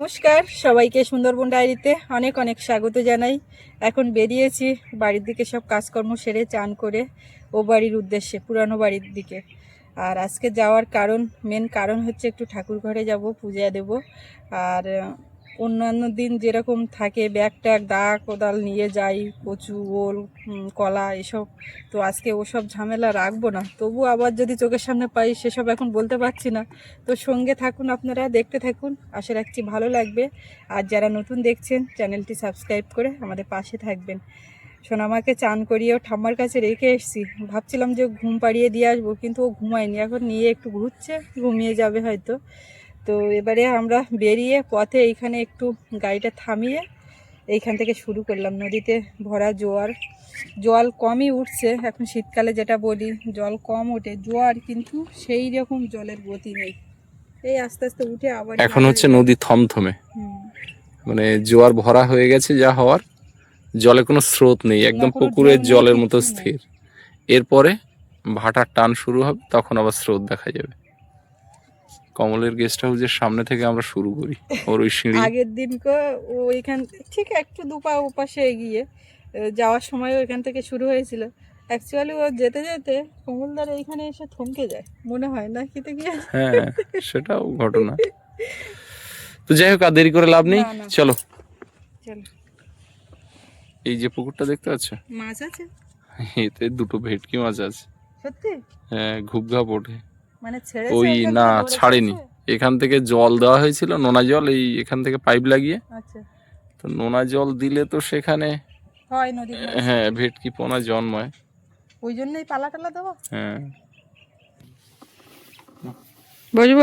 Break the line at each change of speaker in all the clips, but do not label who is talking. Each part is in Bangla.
নমস্কার, সবাইকে সুন্দরবন ডায়েরিতে অনেক অনেক স্বাগত জানাই। এখন বেরিয়েছি বাড়ির দিকে সব কাজকর্ম সেরে চান করে ও বাড়ির উদ্দেশ্যে, পুরানো বাড়ির দিকে। আর আজকে যাওয়ার কারণ মেন কারণ হচ্ছে একটু ঠাকুর ঘরে যাব, পূজা দেব। আর অন্যান্য দিন যেরকম থাকে, ব্যাগ ট্যাগ দা কোদাল নিয়ে যাই, কচু, ওল কলা এসব। তো আজকে ওসব ঝামেলা রাখব না। তবু আবার যদি চোখের সামনে পাই, সেসব এখন বলতে পারছি না। তো সঙ্গে থাকুন আপনারা, দেখতে থাকুন। আশা রাখছি ভালো লাগবে। আর যারা নতুন দেখছেন, চ্যানেলটি সাবস্ক্রাইব করে আমাদের পাশে থাকবেন। সোনামাকে চান করিয়েও ঠাম্মার কাছে রেখে এসেছি। ভাবছিলাম যে ঘুম পাড়িয়ে দিয়ে আসব, কিন্তু ও ঘুমায়নি। এখন নিয়ে একটু ঘুরছে, ঘুমিয়ে যাবে হয়তো। তো এবারে আমরা বেরিয়ে পথে এইখানে একটু গাড়িটা থামিয়ে এইখান থেকে শুরু করলাম। নদীতে ভরা জোয়ার। জল কমই উঠছে। এখন শীতকালে যেটা বলি জল কম ওঠে। জোয়ার কিন্তু সেই রকম জলের গতি নেই। এই আস্তে আস্তে উঠে আবার
এখন হচ্ছে নদী থমথমে। মানে জোয়ার ভরা হয়ে গেছে যা হওয়ার। জলে কোনো স্রোত নেই। একদম পুকুরের জলের মতো স্থির। এরপরে ভাটার টান শুরু হবে তখন আবার স্রোত দেখা যাবে। কমলের গেস্ট হাউসের সামনে থেকে আমরা শুরু করি ওর ওই সিঁড়ি।
আগের দিনকে ও এখান ঠিক একটু দুপা ওপাশে এগিয়ে যাওয়ার সময়ও এখান থেকে শুরু হয়েছিল। অ্যাকচুয়ালি ও যেতে যেতে কমলদার এইখানে এসে থমকে যায় মনে হয় না খেতে গিয়ে
হ্যাঁ সেটাও ঘটনা। তো যাই হোক আর দেরি করে লাভ নেই। চলো।
চলো।
এই যে পুকুরটা দেখতে পাচ্ছ?
মাছ আছে?
এতে দুটো ভেটকি মাছ আছে।
সত্যি?
হ্যাঁ ঘুপঘাপ ওঠে ওই না ছাড়েনি। এখান থেকে জল দেওয়া হয়েছিল নোনা জল এই এখান থেকে পাইপ লাগিয়ে।
আচ্ছা।
তো নোনা জল দিলে তো সেখানে
হয়
হ্যাঁ ভেটকি পোনা জন্মায়।
ওই জন্যই পালা টালা দেবো?
হ্যাঁ।
বুঝব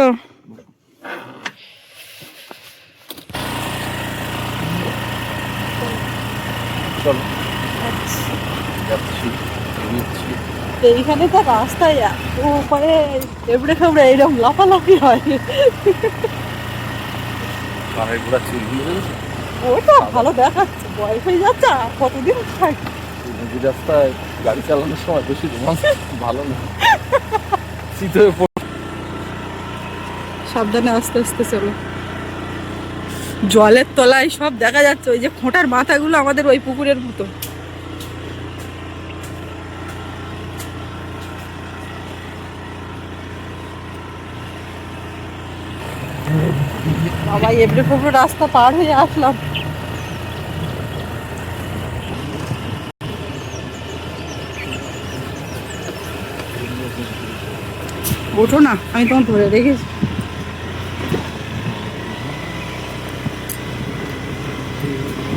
চলো।
আচ্ছা
যাচ্ছি। এগোচ্ছি।
এইখানে তো রাস্তায় ও উপরে এবড়ে খেবড়ে এইরকম লাফালাফি হয়। ওটা ভালো দেখাচ্ছে বয়স হয়ে যাচ্ছে কতদিন
রাস্তায় গাড়ি চালানোর সময় বেশি ভালো না। শীত
সাবধানে আস্তে আস্তে চলো। জলের তলায় সব দেখা যাচ্ছে ওই যে খোঁটার মাথাগুলো আমাদের ওই পুকুরের মতো। বাবা এবড়ে ফেবড়ে রাস্তা পার হয়ে আসলাম। ওঠো না আমি তোমার ধরে রেখেছি।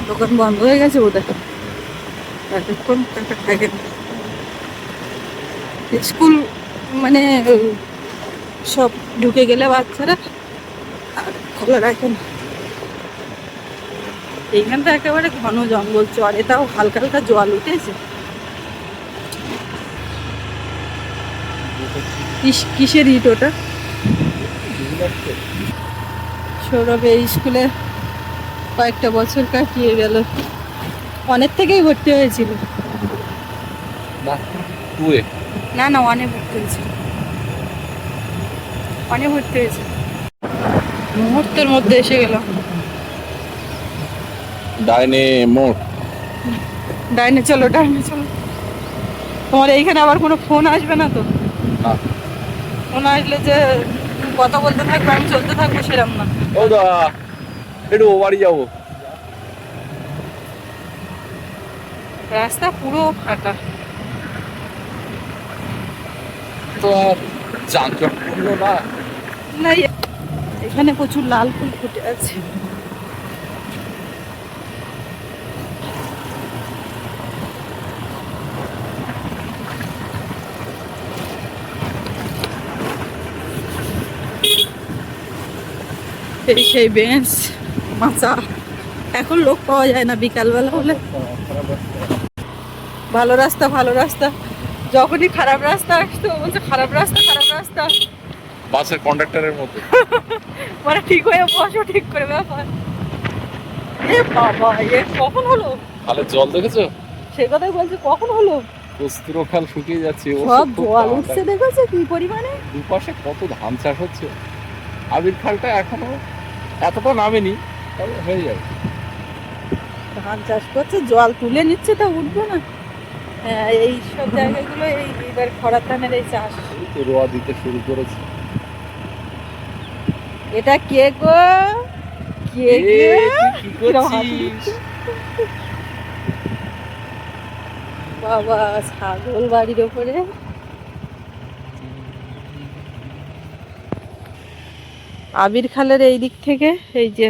দোকান বন্ধ হয়ে গেছে বোধহয়। এতক্ষণ টাকা থাকে না। স্কুল মানে উম, সব ঢুকে গেলে বাচ্চারা আর খোলা রাখে না। এইখানটা একেবারে ঘন জঙ্গল চরে তাও হালকা হালকা জল উঠেছে। কিস- কিসের ইট ওটা? সৌরভ এই স্কুলে কয়েকটা বছর কাটিয়ে গেল। অনেক থেকেই ভর্তি হয়েছিল।
না
না না অনেক ভর্তি হয়েছিল। অনেক ভর্তি হয়েছে মুহূর্তের মধ্যে এসে গেলাম
ডাইনে মোড়।
ডাইনে চলো ডাইনে চলো। তোমার এইখানে আবার কোনো ফোন আসবে না তো? ফোন আসলে যে কথা বলতে থাকবে আমি চলতে থাকব সেরকম না।
ও দা একটু ও বাড়ি যাব।
রাস্তা পুরো ফাঁকা
তো আর যানজট না?
না এখানে প্রচুর লাল ফুল ফুটে আছে। সেই বেঞ্চ, মাচা। এখন লোক পাওয়া যায় না বিকালবেলা হলে। ভালো রাস্তা ভালো রাস্তা। যখনই খারাপ রাস্তা আসতো, বলছে খারাপ রাস্তা খারাপ রাস্তা।
বাসের কন্ডাক্টরের মতো।
মানে ঠিক হয়ে বসো ঠিক করে ব্যাপার এ বাবা এ কখন হলো?
তাহলে জল দেখেছ?
সে কথাই বলছি কখন হলো?
কস্তুরো খাল শুকিয়ে যাচ্ছে
সব জল উঠছে দেখেছ কি পরিমাণে?
দুপাশে কত ধান চাষ হচ্ছে। আবির খালটা এখনও এতটা নামেনি তবে হয়ে যাবে।
ধান চাষ করছে জল তুলে নিচ্ছে তা উঠবে না। হ্যাঁ এই সব জায়গাগুলো এই এবার খরার ধানের এই চাষ।
রোয়া দিতে শুরু করেছে।
এটা কে গো? কে
এ, কি? করছিস?
বাবা ছাগল বাড়ির ওপরে। আবির খালের এই দিক থেকে এই যে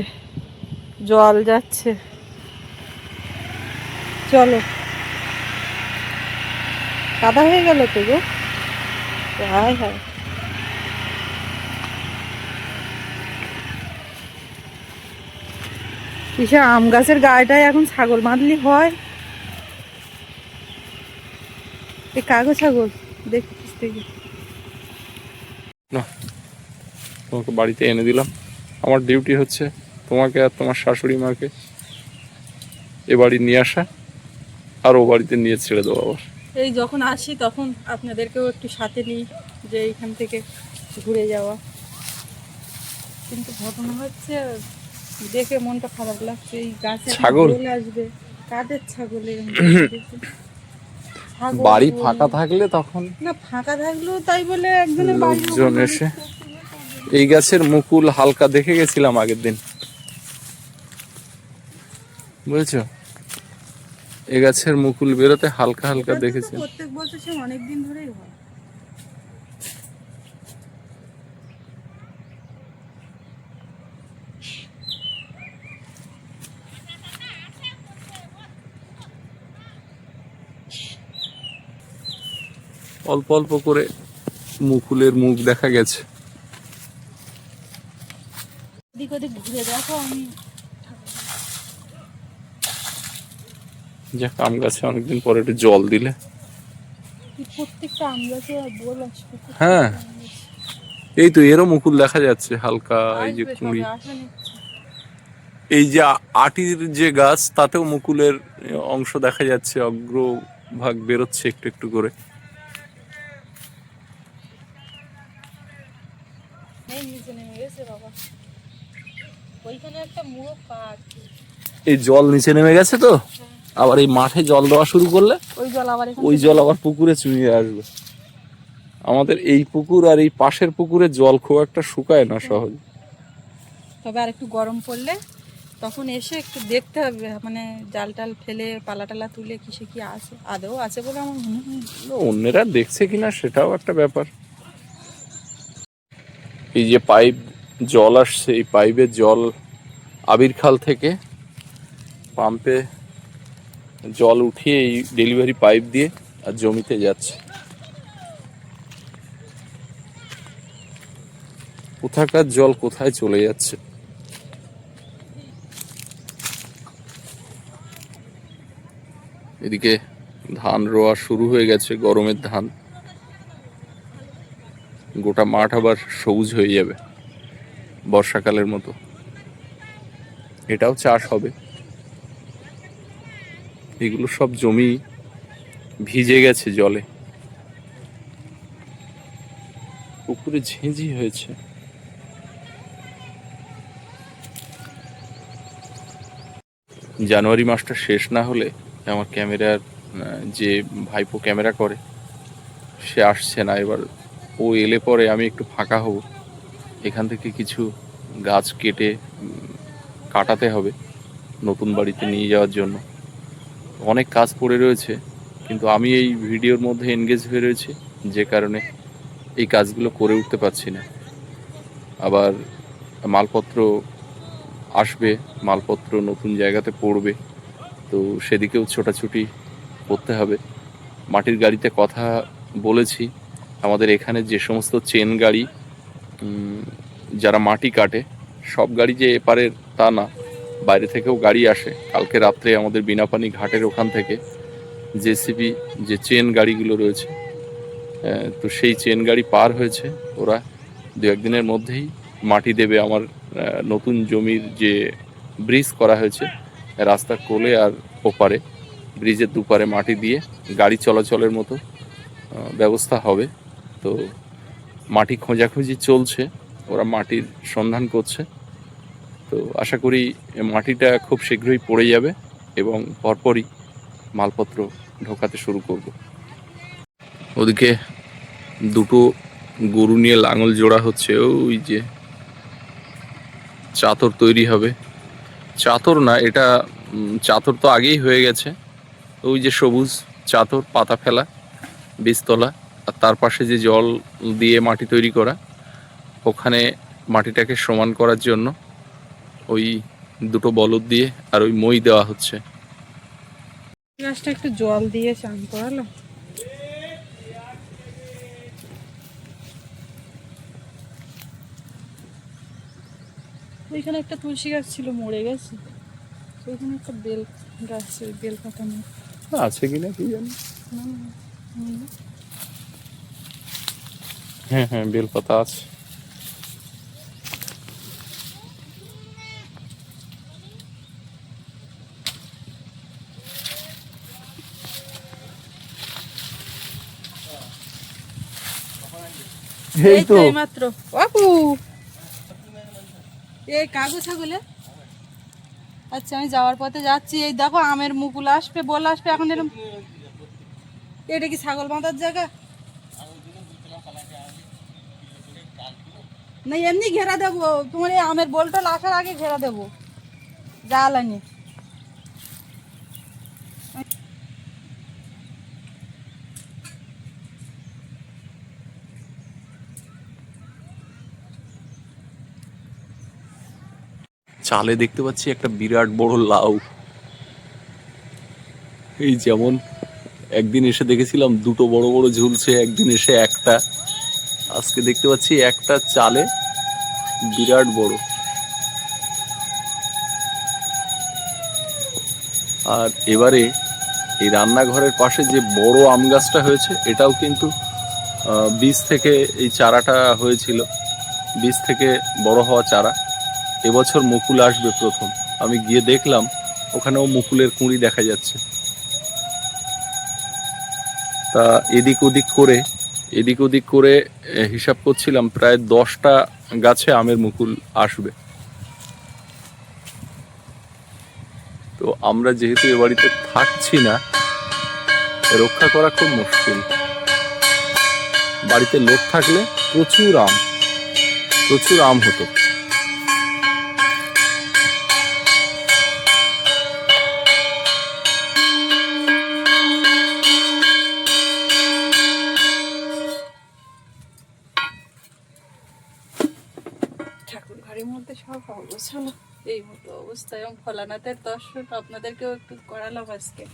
জল যাচ্ছে। চলো। কাদা হয়ে গেল তো গো? হায় হায়। কিসে আম গাছের গায়েটায় এখন ছাগল বাঁধলি হয়। এ কাগো ছাগল দেখছিস থেকে।
না তোমাকে বাড়িতে এনে দিলাম। আমার ডিউটি হচ্ছে তোমাকে আর তোমার শাশুড়ি মাকে এ বাড়ি নিয়ে আসা আর ও বাড়িতে নিয়ে ছেড়ে দেবো আবার।
এই যখন আসি তখন আপনাদেরকেও একটু সাথে নিই যে এইখান থেকে ঘুরে যাওয়া। কিন্তু ঘটনা হচ্ছে দেখে মনটা খারাপ লাগছে এই গাছে
ছাগল?
আসবে কাদের ছাগল
বাড়ি ফাঁকা থাকলে তখন
না ফাঁকা থাকলেও তাই বলে একজনের
লোকজন এসে এই গাছের মুকুল হালকা দেখে গেছিলাম আগের দিন। বুঝেছ? এই গাছের মুকুল বেরোতে হালকা হালকা দেখেছি।
প্রত্যেক বছর সে অনেক দিন ধরেই হয়।
অল্প অল্প করে মুকুলের মুখ দেখা গেছে।
দেখো আমি।
যাক আম গাছে অনেকদিন পরে একটু জল দিলে। হ্যাঁ। এই তো এরও মুকুল দেখা যাচ্ছে হালকা এই যে কুঁড়ি। এই যে আটির যে গাছ তাতেও মুকুলের অংশ দেখা যাচ্ছে অগ্রভাগ বেরোচ্ছে একটু একটু করে
এই নিচে নেমে গেছে বাবা ওইখানে একটা মুড়ো কাঠ
এই জল নিচে নেমে গেছে তো? আবার এই মাঠে জল দেওয়া শুরু করলে
ওই জল আবার
ওই জল আবার পুকুরে চুইয়ে আসবে। আমাদের এই পুকুর আর এই পাশের পুকুরে জল খুব একটা শুকায় না সহজ।
তবে আর একটু গরম পড়লে তখন এসে একটু দেখতে হবে মানে জাল টাল ফেলে পালা টালা তুলে কিসে কি আছে আদৌ আছে বলে আমার মনে হয়।
অন্যেরা দেখছে কিনা সেটাও একটা ব্যাপার। এই যে পাইপ জল আসছে, এই পাইপের জল আবির খাল থেকে পাম্পে জল উঠিয়ে এই ডেলিভারি পাইপ দিয়ে আর জমিতে যাচ্ছে। কোথাকার জল কোথায় চলে যাচ্ছে? এদিকে ধান রোয়া শুরু হয়ে গেছে, গরমের ধান। গোটা মাঠ আবার সবুজ হয়ে যাবে। বর্ষাকালের মতো। এটাও চাষ হবে। এগুলো সব জমি ভিজে গেছে জলে। পুকুরে ঝিঁঝি হয়েছে। জানুয়ারি মাসটা শেষ না হলে আমার ক্যামেরার যে ভাইপো ক্যামেরা করে, সে আসছে না। এবার ও এলে পরে আমি একটু ফাঁকা হব। এখান থেকে কিছু গাছ কেটে কাটাতে হবে নতুন বাড়িতে নিয়ে যাওয়ার জন্য। অনেক কাজ পড়ে রয়েছে, কিন্তু আমি এই ভিডিওর মধ্যে এনগেজ হয়ে রয়েছি, যে কারণে এই কাজগুলো করে উঠতে পারছি না। আবার মালপত্র আসবে, মালপত্র নতুন জায়গাতে পড়বে, তো সেদিকেও ছোটাছুটি করতে হবে। মাটির গাড়িতে কথা বলেছি, আমাদের এখানে যে সমস্ত চেন গাড়ি যারা মাটি কাটে, সব গাড়ি যে এপারের তা না, বাইরে থেকেও গাড়ি আসে। কালকে রাত্রে আমাদের বিনাপানি ঘাটের ওখান থেকে জেসিবি যে চেন গাড়িগুলো রয়েছে তো সেই চেন গাড়ি পার হয়েছে। ওরা দু একদিনের মধ্যেই মাটি দেবে আমার নতুন জমির যে ব্রিজ করা হয়েছে রাস্তার কোলে আর ওপারে, ব্রিজের দুপারে মাটি দিয়ে গাড়ি চলাচলের মতো ব্যবস্থা হবে। তো মাটি খোঁজাখুঁজি চলছে। ওরা মাটির সন্ধান করছে। তো আশা করি মাটিটা খুব শীঘ্রই পড়ে যাবে এবং পরপরই মালপত্র ঢোকাতে শুরু করব। ওদিকে দুটো গরু নিয়ে লাঙল জোড়া হচ্ছে, ওই যে চাতর তৈরি হবে। চাতর না, এটা চাতর তো আগেই হয়ে গেছে। ওই যে সবুজ চাতর, পাতা ফেলা, বীজতলা, আর তার পাশে যে জল দিয়ে মাটি তৈরি করা ওখানে মাটিটাকে সমান করার জন্য ওই দুটো বলদ দিয়ে আর ওই মই দেওয়া হচ্ছে।
গাছটা একটু জল দিয়ে চান করালো। ওইখানে একটা তুলসী গাছ ছিল মরে গেছে। ওইখানে একটা বেল গাছ ওই বেল পাতা নেই
আছে কিনা কি জানি? হ্যাঁ হ্যাঁ বেলপাতা আছে। এই তো।
মাত্র। বাপু। এই কাগজ ছাগলে। আচ্ছা আমি যাওয়ার পথে যাচ্ছি। এই দেখো, আমের মুকুল আসবে, বল আসবে এখন এরকম এটা কি ছাগল বাঁধার জায়গা? না, এমনি ঘেরা দেবো। তোমার এই আমের বলটা আসার আগে ঘেরা দেবো। জ্বালানি
চালে দেখতে পাচ্ছি একটা বিরাট বড় লাউ। এই যেমন একদিন এসে দেখেছিলাম দুটো বড় বড় ঝুলছে, একদিন এসে একটা। আজকে দেখতে পাচ্ছি একটা চালে বিরাট বড়। আর এবারে এই রান্নাঘরের পাশে যে বড় আম গাছটা হয়েছে, এটাও কিন্তু বীজ থেকে এই চারাটা হয়েছিল। বীজ থেকে বড় হওয়া চারা। এবছর মুকুল আসবে প্রথম। আমি গিয়ে দেখলাম, ওখানেও মুকুলের কুঁড়ি দেখা যাচ্ছে। তা এদিক ওদিক করে, এদিক ওদিক করে হিসাব করছিলাম, প্রায় দশটা গাছে আমের মুকুল আসবে। তো আমরা যেহেতু এ বাড়িতে থাকছি না, রক্ষা করা খুব মুশকিল। বাড়িতে লোক থাকলে প্রচুর আম প্রচুর আম হতো।
ফলানাথের দর্শন আপনাদেরকেও একটু করালাম আজকে।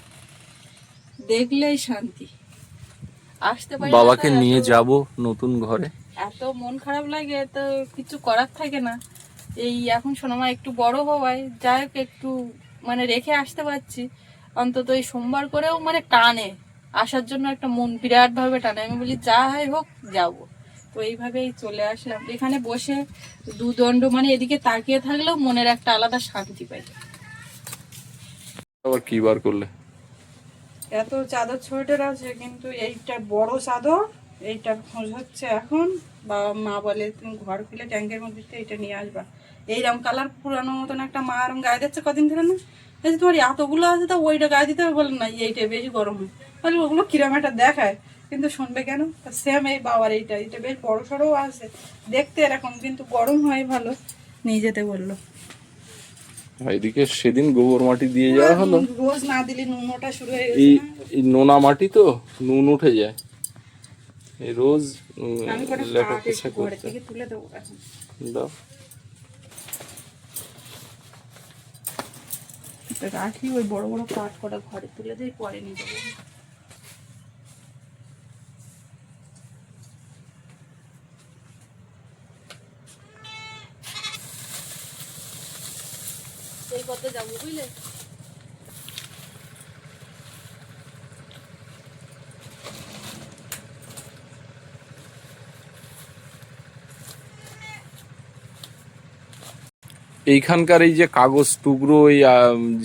দেখলেই শান্তি। আসতে পারি
বাবাকে নিয়ে যাব নতুন ঘরে।
এত মন খারাপ লাগে তো কিছু করার থাকে না। এই এখন সোনামা একটু বড় হওয়ায় যাই হোক একটু মানে রেখে আসতে পারছি। অন্তত এই সোমবার করেও মানে টানে। আসার জন্য একটা মন বিরাট ভাবে টানে। আমি বলি যা হয় হোক যাব। তো এইভাবেই চলে আসলাম। এখানে বসে দুদণ্ড মানে এদিকে তাকিয়ে থাকলেও মনের একটা আলাদা শান্তি পাই।
আবার কি বার করলে?
এত চাদর ছোটের আছে কিন্তু এইটা বড় চাদর এইটা খোঁজ হচ্ছে এখন। বাবা মা বলে তুমি ঘর খুলে ট্যাঙ্কের মধ্যে থেকে এটা নিয়ে আসবা। এইরকম কালার পুরানো মতন একটা মা আরম গায়ে দিচ্ছে কদিন ধরে না? এই যে তোমার এতগুলো আছে তো ওইটা গায়ে দিতে হবে বলে না এইটা বেশি গরম হয়। বলে ওগুলো কিরম একটা দেখায়। কিন্তু শুনবে কেন? সেম এই বাবার এইটা এটা বেশ বড় সড়ও আছে। দেখতে এরকম কিন্তু গরম হয় ভালো নিয়ে যেতে বলল।
এদিকে সেদিন গোবর মাটি দিয়ে যাওয়া হলো।
রোজ না দিলে নুনোটা শুরু হয়ে গেছে
এই নোনা মাটি তো নুন উঠে যায়। এই রোজ লেখা
ঘরে
করতে।
তুলে দেবো
দাও।
রাখি ওই বড় বড় কাঠ কটা ঘরে তুলে দিয়ে পরে নিয়ে যাব। যাব বুঝলে?
এইখানকার এই যে কাগজ টুকরো, এই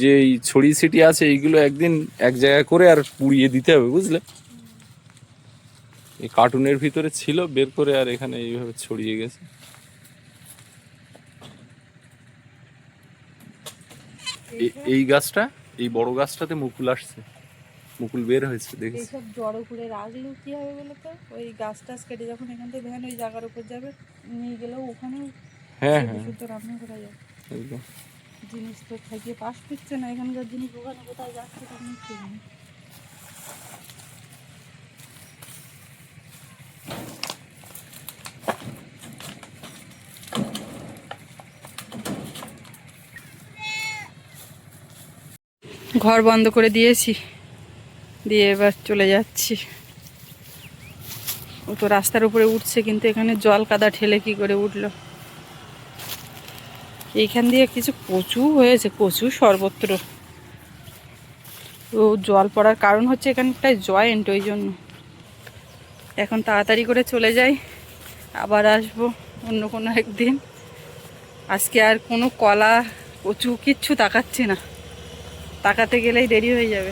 যে ছড়ি ছিটি আছে, এইগুলো একদিন এক জায়গায় করে আর পুড়িয়ে দিতে হবে, বুঝলে? এই কার্টুনের ভিতরে ছিল, বের করে আর এখানে এইভাবে ছড়িয়ে গেছে। এই গাছটা এই বড় গাছটাতে মুকুল আসছে। মুকুল বের হয়েছে দেখেছি।
এইসব জড়ো করে রাখলেও কি হবে বলো তো ওই গাছ টাছ কেটে যখন এখান থেকে ভ্যান ওই জায়গার উপর যাবে নিয়ে গেলেও ওখানে
হ্যাঁ হ্যাঁ।
শুদ্ধ রান্না করা যায়।
একদম।
জিনিস তো থাকিয়ে পাশ ফিরছে না এখানকার জিনিস ওখানে কোথায় যাচ্ছে তখন ঘর বন্ধ করে দিয়েছি। দিয়ে এবার চলে যাচ্ছি। ও তো রাস্তার উপরে উঠছে, কিন্তু এখানে জল কাদা ঠেলে কি করে উঠল? এইখান দিয়ে কিছু কচু হয়েছে, কচু সর্বত্র। তো জল পড়ার কারণ হচ্ছে এখানটায় জয়েন্ট, ওই জন্য। এখন তাড়াতাড়ি করে চলে যাই, আবার আসব অন্য কোনো একদিন। আজকে আর কোনো কলা, কচু কিচ্ছু তাকাচ্ছে না। তাকাতে গেলেই দেরি হয়ে যাবে।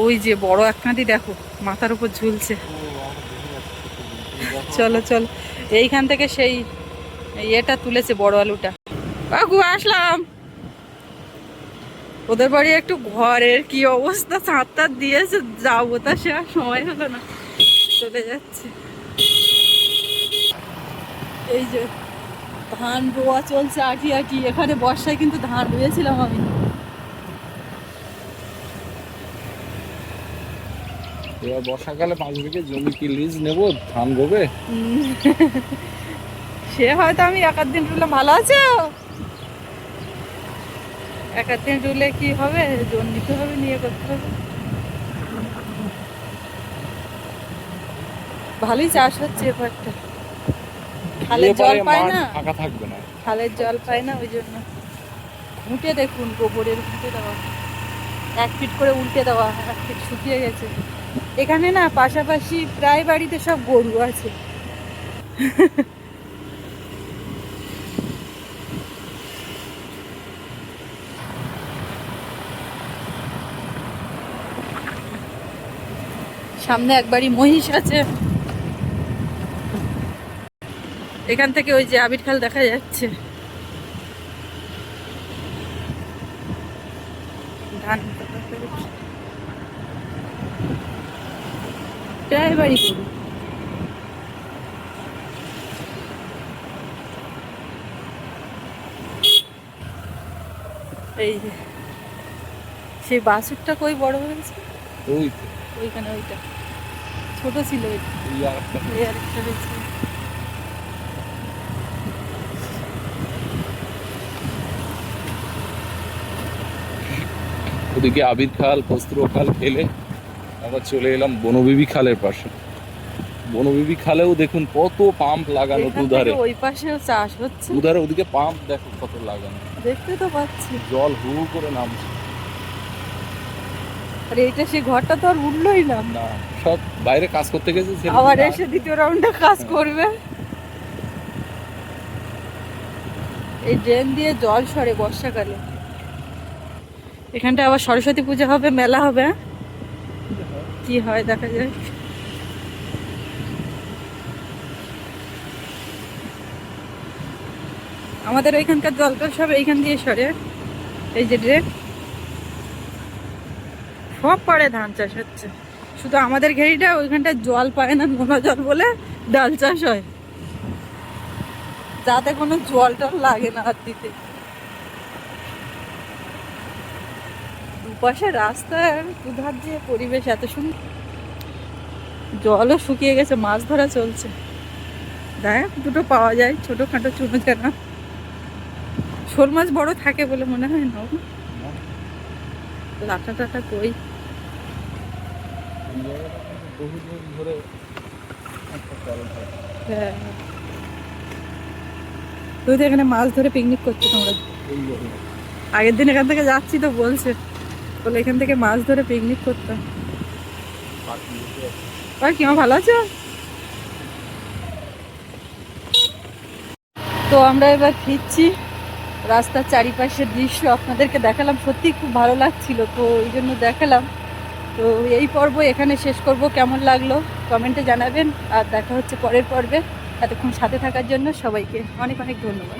ওই যে বড় একখাদি দেখো, মাথার উপর ঝুলছে। চলো চলো। এইখান থেকে সেই ইয়েটা তুলেছে বড় আলুটা। কাকু আসলাম। ওদের বাড়ি একটু ঘরের কি অবস্থা? টাদ দিয়েছে, যাব তা সে আর সময় হলো না। চলে যাচ্ছে। এই যে ধান রোয়া চলছে আটি আটি, এখানে বর্ষায় কিন্তু ধান রুয়েছিলাম আমি।
এবার বর্ষাকালে পাঁচ বিঘে জমি কি লিজ নেব? ধান গোবে?
সে হয়তো আমি এক দিন রুলে ভালো আছো। এক দিন রুলে কি হবে? জোন নিতে হবে নিয়ে করতে হবে। ভালোই চাষ হচ্ছে এবারটা খালের জল পায় না।
ফাঁকা থাকবে না।
খালের জল পায় না ওই জন্য। উঠে দেখুন গোবরের উঠে দেওয়া। এক ফিট করে উল্টে দেওয়া এক ফিট শুকিয়ে গেছে। এখানে না পাশাপাশি প্রায় বাড়িতে সব গরু আছে। সামনে একবারই মহিষ আছে। এখান থেকে ওই যে আবির খাল দেখা যাচ্ছে। ধান কাটা হয়েছে। প্রায় বাড়ি গরু। এই যে সেই বাছুরটা কই বড় হয়েছে?
ওই
ওইখানে ওইটা। ছোট ছিল
এই আরেকটা।
হয়েছে।
ওদিকে আবির খাল কস্তুর খাল খেলে। আবার চলে এলাম বনবিবি খালের পাশে। বনবিবি খালেও দেখুন কত পাম্প লাগানো দুধারে।
ওই পাশেও চাষ হচ্ছে।
দুধারে ওদিকে পাম্প দেখো কত লাগানো।
দেখতে তো পাচ্ছি।
জল হু করে নামছে।
আর এইটা সেই ঘরটা তো আর উঠলোই না।
না সব বাইরে কাজ করতে গেছে
আবার এসে দ্বিতীয় রাউন্ডে কাজ করবে। এই ড্রেন দিয়ে জল সরে বর্ষাকালে। এখানটা আবার সরস্বতী পূজা হবে মেলা হবে হ্যাঁ? কি হয় দেখা যায়। আমাদের ওইখানকার জলটা সব এইখান দিয়ে সরে। এই যে ড্রেন। সব পরে ধান চাষ হচ্ছে। শুধু আমাদের ঘেরিটা ওইখানটা জল পায় না, নোনা জল বলে ডাল চাষ হয়। যাতে কোনো জল টল লাগে না হাত দিতে। দুপাশে রাস্তার দুধার যে পরিবেশ এত সুন্দর। জলও শুকিয়ে গেছে মাছ ধরা চলছে। দেখ দুটো পাওয়া যায় ছোটোখাটো চুনো জানা শোল মাছ বড় থাকে বলে মনে হয় না? লাটা টাটা কই?
চল
হ্যাঁ। তুই তো এখানে মাছ ধরে পিকনিক করছ তোমরা? আগের দিন এখান থেকে যাচ্ছি তো বলছে। বলে এখান থেকে মাছ ধরে পিকনিক করতাম আর কি ভালো আছো? তো আমরা এবার ফিরছি। রাস্তার চারিপাশের দৃশ্য আপনাদেরকে দেখালাম। সত্যি খুব ভালো লাগছিল তো ওই জন্য দেখালাম। তো এই পর্ব এখানে শেষ করব। কেমন লাগল কমেন্টে জানাবেন। আর দেখা হচ্ছে পরের পর্বে। এতক্ষণ সাথে থাকার জন্য সবাইকে অনেক অনেক ধন্যবাদ।